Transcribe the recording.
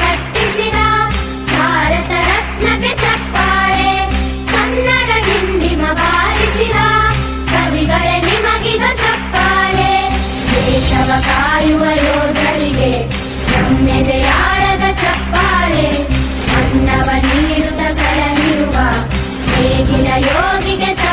ಕಟ್ಟಿಸಿದ ಭಾರತ ರತ್ನಕ್ಕೆ ಚಪ್ಪಾಳೆ ಕನ್ನಡ ಡಿಂಡಿಮ ಬಾರಿಸಿದ ಕವಿಗಳೇ ನಿಮಗಿದ ಚಪ್ಪಾಳೆ ದೇಶವ ಕಾಯುವ ಯೋಧರಿಗೆ ನಮ್ಮೆದೆಯಾಳದ ಚಪ್ಪಾಳೆ ಅನ್ನವ ನೀಡುತ್ತ ಸಲಹಿರುವ ಹೇಗಿನ ಯೋಗಿಗೆ